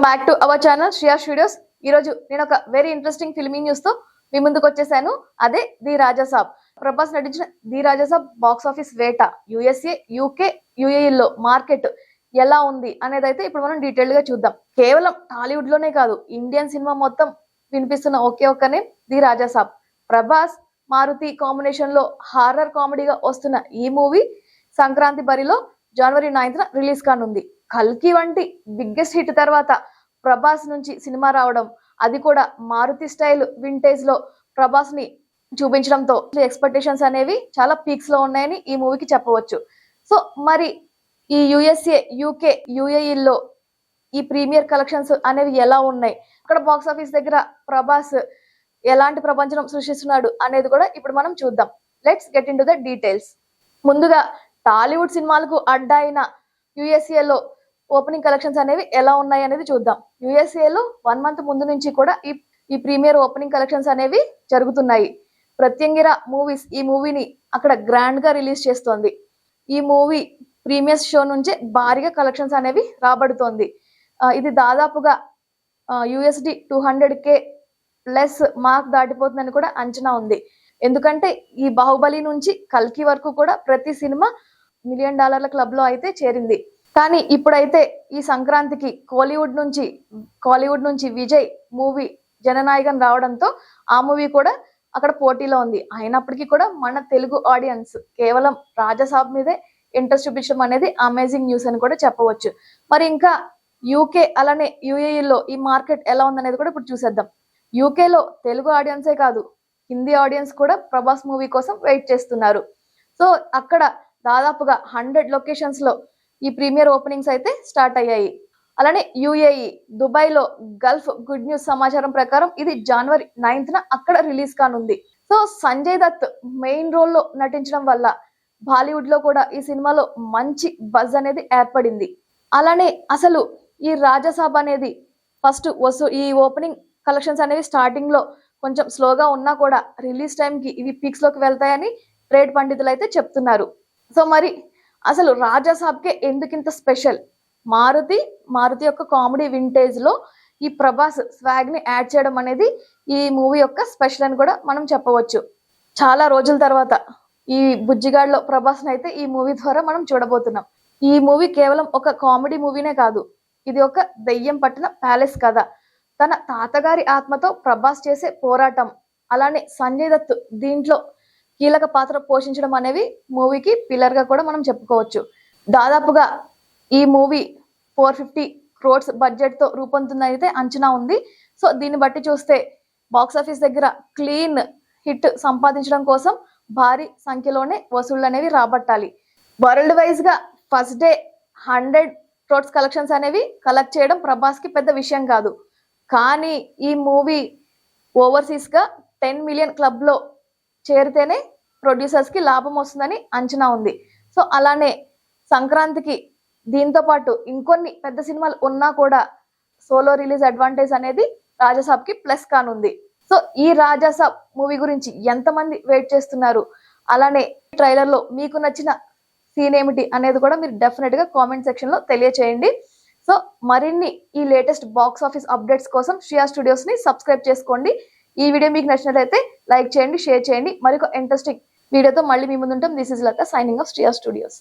Welcome back to our channel Shriya studios ఈ రోజు నేను ఒక వెరీ ఇంట్రెస్టింగ్ ఫిల్మీ న్యూస్తో మీ ముందుకు వచ్చేసాను. అదే ది రాజాసాబ్ ప్రభాస్ నటించిన ది రాజాసాబ్ బాక్స్ ఆఫీస్ వేట యుఎస్ఏ యూకే యుఏఈలో మార్కెట్ ఎలా ఉంది అనేది అయితే ఇప్పుడు మనం డీటెయిల్గా చూద్దాం. కేవలం టాలీవుడ్లోనే కాదు ఇండియన్ సినిమా మొత్తం వినిపిస్తున్న ఒకే ఒక్క నేమ్ ది రాజాసాబ్ ప్రభాస్ మారుతి కాంబినేషన్లో హారర్ కామెడీగా వస్తున్న ఈ మూవీ సంక్రాంతి బరిలో జనవరి నైన్త్ రిలీజ్ కానుంది. కల్కి వంటి బిగ్గెస్ట్ హిట్ తర్వాత ప్రభాస్ నుంచి సినిమా రావడం అది కూడా మారుతి స్టైల్ వింటేజ్లో ప్రభాస్ని చూపించడంతో ఎక్స్పెక్టేషన్స్ అనేవి చాలా పీక్స్లో ఉన్నాయని ఈ మూవీకి చెప్పవచ్చు. సో మరి ఈ యుఎస్ఏ యూకే లో ఈ ప్రీమియర్ కలెక్షన్స్ అనేవి ఎలా ఉన్నాయి? అక్కడ బాక్స్ ఆఫీస్ దగ్గర ప్రభాస్ ఎలాంటి ప్రపంచం సృష్టిస్తున్నాడు అనేది కూడా ఇప్పుడు మనం చూద్దాం. Let's get into the details ముందుగా టాలీవుడ్ సినిమాలకు అడ్డా అయిన USA ఓపెనింగ్ కలెక్షన్స్ అనేవి ఎలా ఉన్నాయి అనేది చూద్దాం. యుఎస్ఏలో వన్ మంత్ ముందు నుంచి కూడా ఈ ఈ ప్రీమియర్ ఓపెనింగ్ కలెక్షన్స్ అనేవి జరుగుతున్నాయి. ప్రత్యంగిర మూవీస్ ఈ మూవీని అక్కడ గ్రాండ్గా రిలీజ్ చేస్తోంది. ఈ మూవీ ప్రీమియర్ షో నుంచే భారీగా కలెక్షన్స్ అనేవి రాబడుతోంది. ఇది దాదాపుగా USD two hundred K plus mark దాటిపోతుందని కూడా అంచనా ఉంది. ఎందుకంటే ఈ బాహుబలి నుంచి కల్కి వరకు కూడా ప్రతి సినిమా మిలియన్ డాలర్ల క్లబ్లో అయితే చేరింది. కానీ ఇప్పుడైతే ఈ సంక్రాంతికి కోలీవుడ్ నుంచి కాలీవుడ్ నుంచి విజయ్ మూవీ జననాయకన్ రావడంతో ఆ మూవీ కూడా అక్కడ పోటీలో ఉంది. అయినప్పటికీ కూడా మన తెలుగు ఆడియన్స్ కేవలం రాజసాబ్ మీదే ఇంట్రెస్ట్ చూపించడం అనేది అమేజింగ్ న్యూస్ అని కూడా చెప్పవచ్చు. మరి ఇంకా యూకే అలానే యూఏఈలో ఈ మార్కెట్ ఎలా ఉందనేది కూడా ఇప్పుడు చూసేద్దాం. యూకేలో తెలుగు ఆడియన్సే కాదు హిందీ ఆడియన్స్ కూడా ప్రభాస్ మూవీ కోసం వెయిట్ చేస్తున్నారు. సో అక్కడ దాదాపుగా హండ్రెడ్ లొకేషన్స్లో ఈ ప్రీమియర్ ఓపెనింగ్స్ అయితే స్టార్ట్ అయ్యాయి. అలానే యుఏఈ దుబాయ్లో గల్ఫ్ గుడ్ న్యూస్ సమాచారం ప్రకారం ఇది జనవరి నైన్త్ న అక్కడ రిలీజ్ కానుంది. సో సంజయ్ దత్ మెయిన్ రోల్లో నటించడం వల్ల బాలీవుడ్లో కూడా ఈ సినిమాలో మంచి బజ్ అనేది ఏర్పడింది. అలానే అసలు ఈ రాజసాబ్ అనేది ఫస్ట్ వస్తు ఈ ఓపెనింగ్ కలెక్షన్స్ అనేవి స్టార్టింగ్లో కొంచెం స్లోగా ఉన్నా కూడా రిలీజ్ టైంకి ఇవి పీక్స్లోకి వెళ్తాయని ట్రేడ్ పండితులు అయితే చెప్తున్నారు. సో మరి అసలు రాజాసాబ్కే ఎందుకింత స్పెషల్? మారుతి మారుతి యొక్క కామెడీ వింటేజ్లో ఈ ప్రభాస్ స్వాగ్ని యాడ్ చేయడం అనేది ఈ మూవీ యొక్క స్పెషల్ అని కూడా మనం చెప్పవచ్చు. చాలా రోజుల తర్వాత ఈ బుజ్జిగాడ్లో ప్రభాస్ అయితే ఈ మూవీ ద్వారా మనం చూడబోతున్నాం. ఈ మూవీ కేవలం ఒక కామెడీ మూవీనే కాదు ఇది ఒక దెయ్యం పట్టిన ప్యాలెస్ కథ. తన తాతగారి ఆత్మతో ప్రభాస్ చేసే పోరాటం అలానే సంజయ్ దత్ దీంట్లో కీలక పాత్ర పోషించడం అనేవి మూవీకి పిల్లర్గా కూడా మనం చెప్పుకోవచ్చు. దాదాపుగా ఈ మూవీ ఫోర్ ఫిఫ్టీ క్రోడ్స్ బడ్జెట్తో రూపొందుతుందైతే అయితే అంచనా ఉంది. సో దీన్ని బట్టి చూస్తే బాక్స్ ఆఫీస్ దగ్గర క్లీన్ హిట్ సంపాదించడం కోసం భారీ సంఖ్యలోనే వసూళ్ళు అనేవి రాబట్టాలి. వరల్డ్ వైజ్గా first day hundred crores collections అనేవి కలెక్ట్ చేయడం ప్రభాస్కి పెద్ద విషయం కాదు. కానీ ఈ మూవీ ఓవర్సీస్గా టెన్ మిలియన్ క్లబ్లో చేరితేనే ప్రొడ్యూసర్స్కి లాభం వస్తుందని అంచనా ఉంది. సో అలానే సంక్రాంతికి దీంతో పాటు ఇంకొన్ని పెద్ద సినిమాలు ఉన్నా కూడా సోలో రిలీజ్ అడ్వాంటేజ్ అనేది రాజాసాబ్కి ప్లస్ కానుంది. సో ఈ రాజాసాబ్ మూవీ గురించి ఎంతమంది వెయిట్ చేస్తున్నారు? అలానే ట్రైలర్లో మీకు నచ్చిన సీన్ ఏమిటి అనేది కూడా మీరు డెఫినెట్గా కామెంట్ సెక్షన్లో తెలియచేయండి. సో మరిన్ని ఈ లేటెస్ట్ బాక్స్ ఆఫీస్ అప్డేట్స్ కోసం శ్రియా స్టూడియోస్ని సబ్స్క్రైబ్ చేసుకోండి. ఈ వీడియో మీకు నచ్చినట్లయితే లైక్ చేయండి షేర్ చేయండి. మరొక ఇంట్రెస్టింగ్ వీడియోతో మళ్ళీ మీ ముందు ఉంటాం this is Latha signing off Shriya Studios